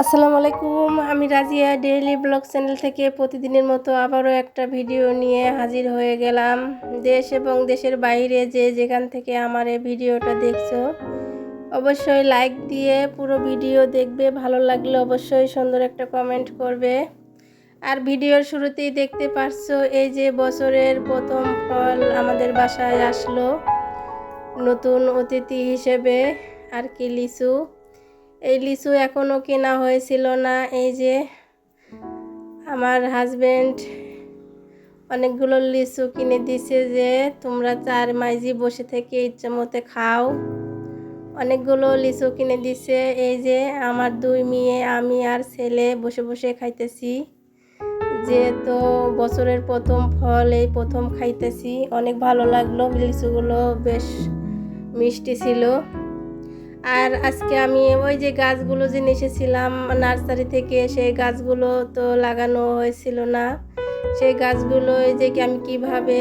আসসালামু আলাইকুম, আমি রাজিয়া ডেইলি ব্লগ চ্যানেল থেকে প্রতিদিনের মতো আবারও একটা ভিডিও নিয়ে হাজির হয়ে গেলাম। দেশ এবং দেশের বাইরে যে যেখান থেকে আমার এই ভিডিওটা দেখছ, অবশ্যই লাইক দিয়ে পুরো ভিডিও দেখবে, ভালো লাগলে অবশ্যই সুন্দর একটা কমেন্ট করবে। আর ভিডিওর শুরুতেই দেখতে পারছ, এই যে বছরের প্রথম ফল আমাদের বাসায় আসলো, নতুন অতিথি হিসেবে, আর কি লিচু। এই লিচু এখনও কেনা হয়েছিল না, এই যে আমার হাজব্যান্ড অনেকগুলো লিচু কিনে দিছে যে তোমরা চার মাইজি বসে থেকে ইচ্ছে মতে খাও। অনেকগুলো লিচু কিনে দিছে, এই যে আমার দুই মেয়ে, আমি আর ছেলে বসে বসে খাইতেছি। যে তো বছরের প্রথম ফল এই প্রথম খাইতেছি, অনেক ভালো লাগল লিচুগুলো, বেশ মিষ্টি ছিল। আর আজকে আমি ওই যে গাছগুলো যে এসেছিলাম নার্সারি থেকে, সেই গাছগুলো তো লাগানো হয়েছিল না। সেই গাছগুলো এই যে কি আমি কীভাবে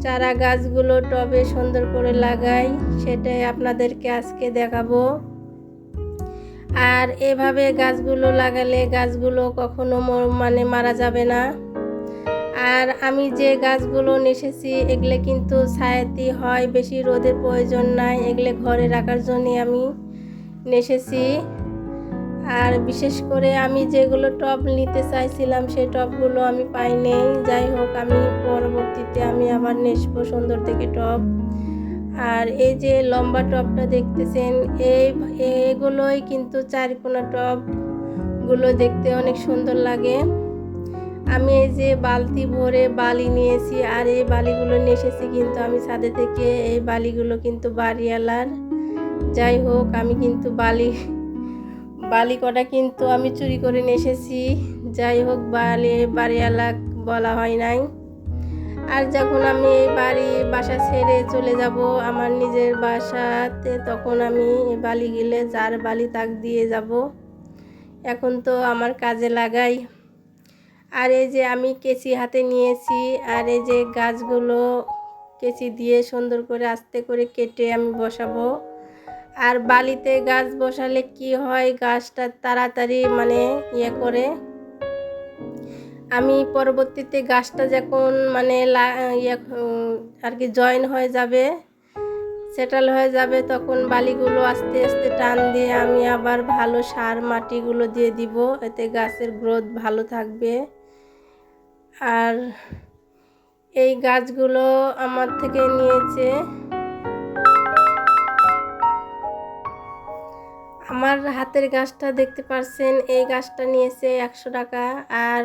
চারা গাছগুলো টবে সুন্দর করে লাগাই, সেটাই আপনাদেরকে আজকে দেখাবো। আর এভাবে গাছগুলো লাগালে গাছগুলো কখনো মানে মারা যাবে না। আর আমি যে গাছগুলো নেসেছি, এগুলো কিন্তু ছায়াতি হয়, বেশি রোদের প্রয়োজন নাই, এগুলো ঘরে রাখার জন্যে আমি নেসেছি। আর বিশেষ করে আমি যেগুলো টব নিতে চাইছিলাম সেই টবগুলো আমি পাইনি যাই হোক, আমি পরবর্তীতে আমি আবার নেসবো সুন্দর থেকে টব। আর এই যে লম্বা টবটা দেখতেছেন, এই এগুলোই কিন্তু চারিকোনা টবগুলো দেখতে অনেক সুন্দর লাগে। আমি এই যে বালতি ভরে বালি নিয়েছি আর এই বালিগুলো নিয়ে এসেছি কিন্তু আমি ছাদে থেকে এই বালিগুলো কিন্তু বাড়িওয়ালার। যাই হোক, আমি কিন্তু বালি বালি কটা কিন্তু আমি চুরি করে নিয়ে এসেছি যাই হোক, বালি বাড়িওয়ালা বলা হয় নাই। আর যখন আমি এই বাড়ি, বাসা ছেড়ে চলে যাব আমার নিজের বাসাতে, তখন আমি বালি গেলে যার বালি তাক দিয়ে যাব। এখন তো আমার কাজে লাগাই। আর এই যে আমি কেচি হাতে নিয়েছি, আর এই যে গাছগুলো কেচি দিয়ে সুন্দর করে আস্তে করে কেটে আমি বসাবো। আর বালিতে গাছ বসালে কি হয়, গাছটা তাড়াতাড়ি মানে ইয়ে করে। আমি পরবর্তীতে গাছটা যখন মানে ইয়ে আর কি জয়েন হয়ে যাবে, সেটেল হয়ে যাবে, তখন বালিগুলো আস্তে আস্তে টান দিয়ে আমি আবার ভালো সার মাটিগুলো দিয়ে দিব। এতে গাছের গ্রোথ ভালো থাকবে। আর এই গাছগুলো আমার থেকে নিয়েছে। আমার হাতের গাছটা দেখতে পাচ্ছেন এই গাছটা নিয়েছে একশো টাকা। আর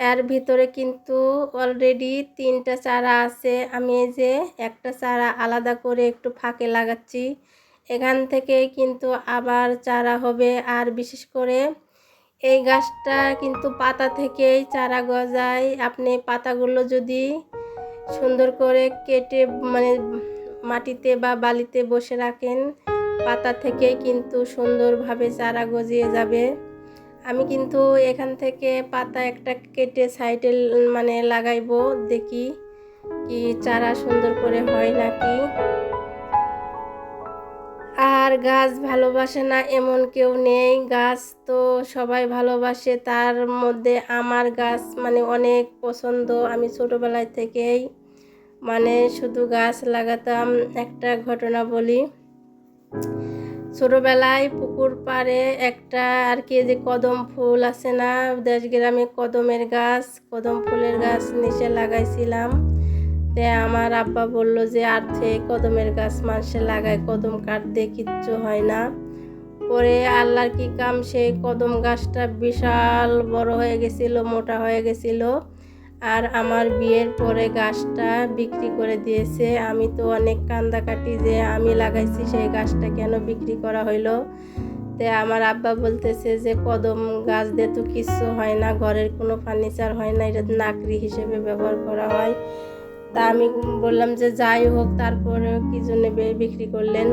এর ভিতরে কিন্তু অলরেডি তিনটা চারা আছে। আমি এই যে একটা চারা আলাদা করে একটু ফাঁকে লাগাচ্ছি। এখান থেকে কিন্তু আবার চারা হবে। আর বিশেষ করে এই গাছটা কিন্তু পাতা থেকেই চারা গজায়। আপনি পাতাগুলো যদি সুন্দর করে কেটে মানে মাটিতে বা বালিতে বসে রাখেন, পাতা থেকেই কিন্তু সুন্দরভাবে চারা গজিয়ে যাবে। আমি কিন্তু এখান থেকে পাতা একটা কেটে সাইডে মানে লাগাইবো, দেখি কি চারা সুন্দর করে হয় নাকি। আর গাছ ভালোবাসে না, এমন কেউ নেই। গাছ তো সবাই ভালোবাসে, তার মধ্যে আমার গাছ মানে অনেক পছন্দ। আমি ছোটোবেলায় থেকেই মানে শুধু গাছ লাগাতাম, একটা ঘটনা বলি। ছোটোবেলায় পুকুর পাড়ে একটা আর কি যে কদম ফুল আছে না, দেশ গ্রামে কদমের গাছ, কদম ফুলের গাছ নিচে লাগাইছিলাম। তে আমার আব্বা বলল যে, আর থেকে কদমের গাছ মানুষে লাগায় কদম কাটতে কিচ্ছু হয় না। পরে আল্লাহর কি কাম, সেই কদম গাছটা বিশাল বড় হয়ে গেছিল, মোটা হয়ে গেছিল। আর আমার বিয়ের পরে গাছটা বিক্রি করে দিয়েছে। আমি তো অনেক কান্দাকাটি যে আমি লাগাইছি, সেই গাছটা কেন বিক্রি করা হইল? তে আমার আব্বা বলতেছে যে, কদম গাছ দিয়ে তো কিছু হয় না, ঘরের কোনো ফার্নিচার হয় না, এটা নাকরি হিসেবে ব্যবহার করা হয়। তা আমি বললাম যে যাই হোক তারপরে কি জন্য বিক্রি করলেন?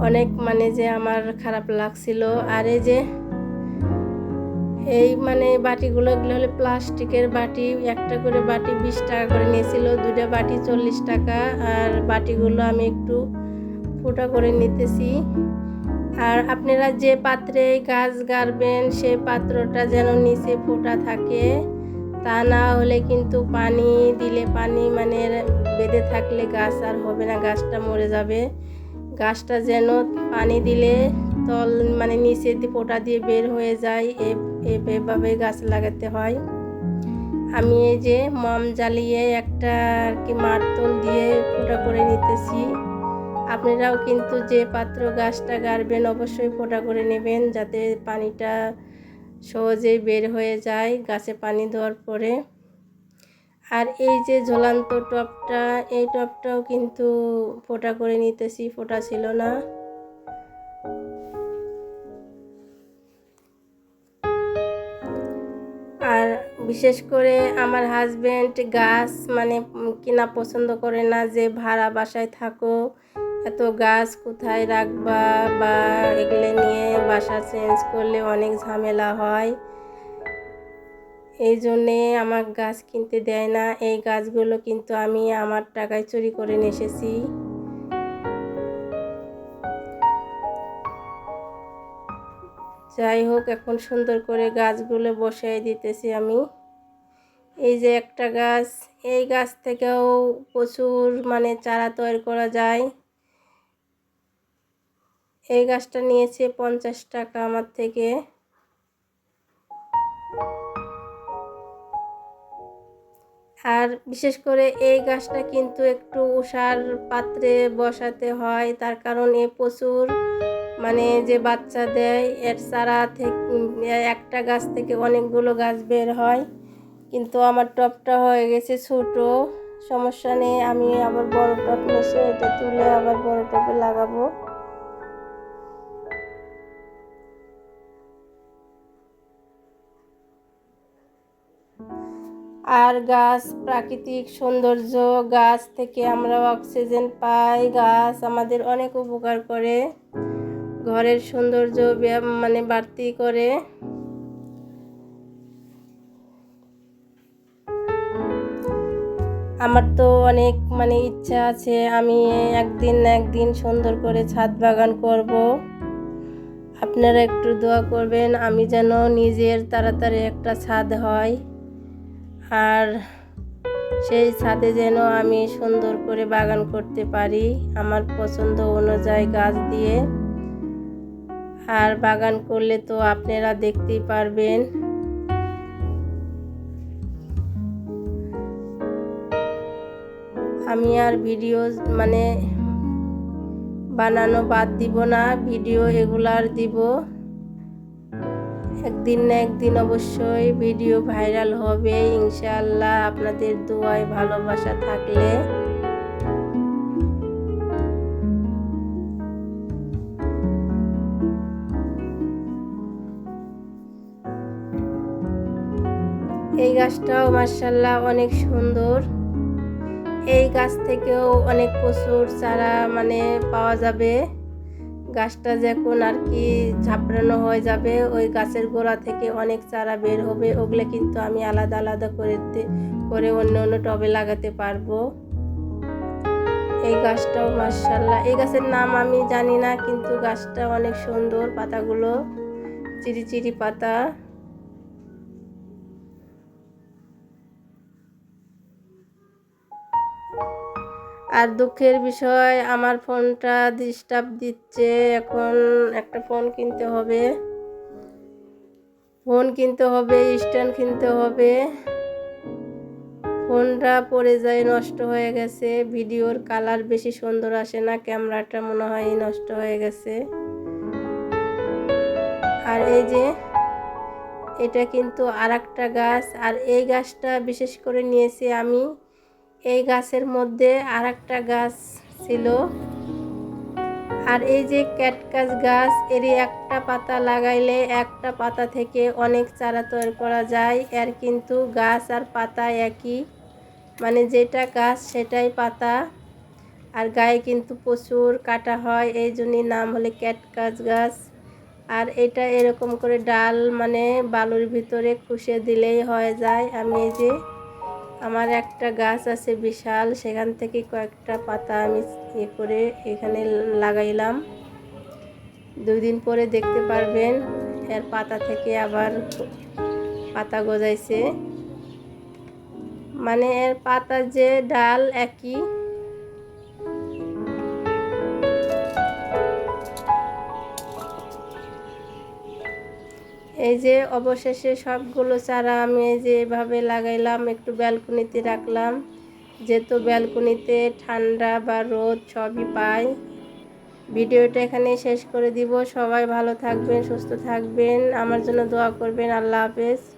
অনেক মানে যে আমার খারাপ লাগছিল। আর এই যে এই মানে বাটিগুলো, এগুলো হলে প্লাস্টিকের বাটি। একটা করে বাটি বিশ টাকা করে নিয়েছিল দুটা বাটি চল্লিশ টাকা। আর বাটিগুলো আমি একটু ফুটা করে নিতেছি। আর আপনারা যে পাত্রে গাছ গাড়বেন, সে পাত্রটা যেন নিচে ফোটা থাকে। তা না হলে কিন্তু পানি দিলে পানি মানে বেঁধে থাকলে গাছ আর হবে না, গাছটা মরে যাবে। গাছটা যেন পানি দিলে তল মানে নিচে দিয়ে ফোটা দিয়ে বের হয়ে যায় এভাবে গাছ লাগাতে হয়। আমি এই যে মম জ্বালিয়ে একটা আর কি মারতল দিয়ে ফোটা করে নিতেছি। আপনারাও কিন্তু যে পাত্র গাছটা গাড়বেন অবশ্যই ফোটা করে নেবেন, যাতে পানিটা সহজেই বের হয়ে যায় গাছে পানি দেওয়ার পরে। আর এই যে ঝোলান্ত টপটা, এই টপটাও কিন্তু ফোটা করে নিতেছি, ফোটা ছিল না। আর বিশেষ করে আমার হাজবেন্ড গাছ মানে কিনা পছন্দ করে না যে ভাড়া বাসায় থাকো এত গাছ কোথায় রাখবা বা এগুলো নিয়ে বাসা চেঞ্জ করলে অনেক ঝামেলা হয়। এই জন্যে আমার গাছ কিনতে দেয় না। এই গাছগুলো কিন্তু আমি আমার টাকায় চুরি করে নিয়ে এসেছি। যাই হোক, এখন সুন্দর করে গাছগুলো বসাই দিতেছি আমি। এই যে একটা গাছ, এই গাছ থেকেও প্রচুর মানে চারা তৈরি করা যায়। এই গাছটা নিয়েছে পঞ্চাশ টাকা আমার থেকে। আর বিশেষ করে এই গাছটা কিন্তু একটু উষার পাত্রে বসাতে হয়, তার কারণ এ প্রচুর মানে যে বাচ্চা দেয়, এর চারা থেকে একটা গাছ থেকে অনেকগুলো গাছ বের হয়। কিন্তু আমার টপটা হয়ে গেছে ছোট, সমস্যা নেই, আমি আবার বড় টপ নিয়ে এটা তুলে আবার বড় টপে লাগাবো। আর গাছ, প্রাকৃতিক সৌন্দর্য, গাছ থেকে আমরা অক্সিজেন পাই। গাছ আমাদের অনেক উপকার করে, ঘরের সৌন্দর্য মানে বাড়তি করে। আমার তো অনেক মানে ইচ্ছা আছে, আমি একদিন একদিন সুন্দর করে ছাদ বাগান করব। আপনারা একটু দোয়া করবেন, আমি যেন নিজের তাড়াতাড়ি একটা ছাদ হয়। আর সেই ছাদে যেন আমি সুন্দর করে বাগান করতে পারি আমার পছন্দ অনুযায়ী গাছ দিয়ে। আর বাগান করলে তো আপনারা দেখতেই পারবেন। আমি আর ভিডিও মানে বানানো বাদ দিব না, ভিডিও এগুলার দিব। একদিন না একদিন অবশ্যই ভিডিও ভাইরাল হবে, ইনশাআল্লাহ আপনাদের দোয়ায় ভালোবাসা থাকলে। এই গাছটাও মার্শাল্লাহ অনেক সুন্দর। এই গাছ থেকেও অনেক প্রচুর চারা মানে পাওয়া যাবে। গাছটা যখন আর কি ঝাঁপড়ানো হয়ে যাবে, ওই গাছের গোড়া থেকে অনেক চারা বের হবে। ওগুলো কিন্তু আমি আলাদা আলাদা করে করে অন্য অন্য টবে লাগাতে পারব। এই গাছটাও মার্শাল্লাহ এই গাছের নাম আমি জানি না, কিন্তু গাছটা অনেক সুন্দর পাতাগুলো চিরি চিরি পাতা। আর দুঃখের বিষয়, আমার ফোনটা ডিস্টার্ব দিচ্ছে। এখন একটা ফোন কিনতে হবে। ফোন কিনতে হবে স্ট্যান্ড কিনতে হবে। ফোনটা পড়ে যায়, নষ্ট হয়ে গেছে। ভিডিওর কালার বেশি সুন্দর আসে না ক্যামেরাটা মনে হয় নষ্ট হয়ে গেছে। আর এই যে, এটা কিন্তু আর একটা গাছ। আর এই গাছটা বিশেষ করে নিয়েছি আমি। এই গাছের মধ্যে আর একটা গাছ ছিল। আর এই যে ক্যাটকাস গাছ, এরই একটা পাতা লাগাইলে একটা পাতা থেকে অনেক চারা তৈরি করা যায়। এর কিন্তু গাছ আর পাতা একই। মানে যেটা গাছ সেটাই পাতা। আর গায়ে কিন্তু প্রচুর কাটা হয়, এই জন্যই নাম হলে ক্যাটকাস গাছ। আর এটা এরকম করে ডাল মানে বালুর ভিতরে খুশে দিলেই হয়ে যায়। আমি এই যে আমার একটা গাছ আছে বিশাল, সেখান থেকে কয়েকটা পাতা আমি ইয়ে করে এখানে লাগাইলাম। দুই দিন পরে দেখতে পারবেন, এর পাতা থেকে আবার পাতা গজাইছে। মানে এর পাতা যে ডাল একই এই যে অবশেষে সবগুলো চারা আমি এই যে এভাবে লাগাইলাম, একটু ব্যালকনিতে রাখলাম। যেহেতু ব্যালকনিতে ঠান্ডা বা রোদ সবই পাই। ভিডিওটা এখানে শেষ করে দিব। সবাই ভালো থাকবেন, সুস্থ থাকবেন। আমার জন্য দোয়া করবেন। আল্লাহ হাফেজ।